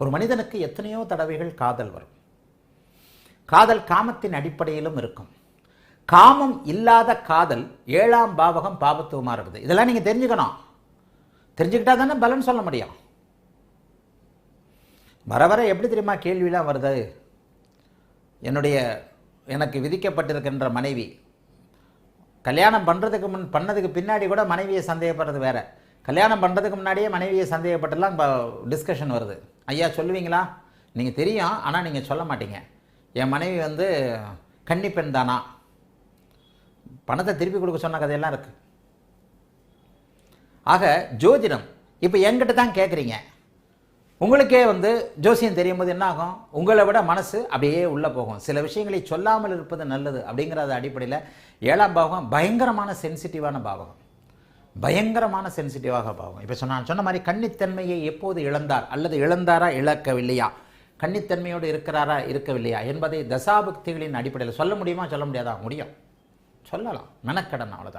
ஒரு மனிதனுக்கு எத்தனையோ தடவைகள் காதல் வரும். காதல் காமத்தின் அடிப்படையிலும் இருக்கும். காமம் இல்லாத காதல் ஏழாம் பாவகம் பாபத்துவமாக இருக்குது. இதெல்லாம் நீங்கள் தெரிஞ்சுக்கணும். தெரிஞ்சுக்கிட்டா தானே பலன் சொல்ல முடியும். வர வர எப்படி தெரியுமா கேள்விலாம் வருது. என்னுடைய எனக்கு விதிக்கப்பட்டிருக்கின்ற மனைவி கல்யாணம் பண்ணுறதுக்கு முன் பண்ணதுக்கு பின்னாடி கூட மனைவியை சந்தேகப்படுறது வேறு. கல்யாணம் பண்ணுறதுக்கு முன்னாடியே மனைவியை சந்தேகப்பட்டுலாம் இப்போ டிஸ்கஷன் வருது. ஐயா சொல்லுவீங்களா? நீங்கள் தெரியும் ஆனால் நீங்கள் சொல்ல மாட்டீங்க. என் மனைவி வந்து கன்னிப்பெண் தானா? பணத்தை திருப்பி கொடுக்க சொன்ன கதையெல்லாம் இருக்குது ஆக ஜோதிடம் இப்போ என்கிட்ட தான் கேட்குறீங்க உங்களுக்கே வந்து ஜோசியம் தெரியும் போது என்ன ஆகும்? உங்களை விட மனசு அப்படியே உள்ளே போகும். சில விஷயங்களை சொல்லாமல் இருப்பது நல்லது அப்படிங்கிறத அடிப்படையில் ஏழாம் பாவகம் பயங்கரமான சென்சிட்டிவான பாவகம். பயங்கரமான சென்சிட்டிவாக பாவகம் இப்போ சொன்ன சொன்ன மாதிரி கன்னித்தன்மையை எப்போது இழந்தார்? அல்லது இழந்தாரா இழக்கவில்லையா? கன்னித்தன்மையோடு இருக்கிறாரா இருக்கவில்லையா? என்பதை தசாபக்திகளின் அடிப்படையில் சொல்ல முடியுமா சொல்ல முடியாதா? முடியும். சொல்லலாம். மெனக்கடன் அவ்வளோதான்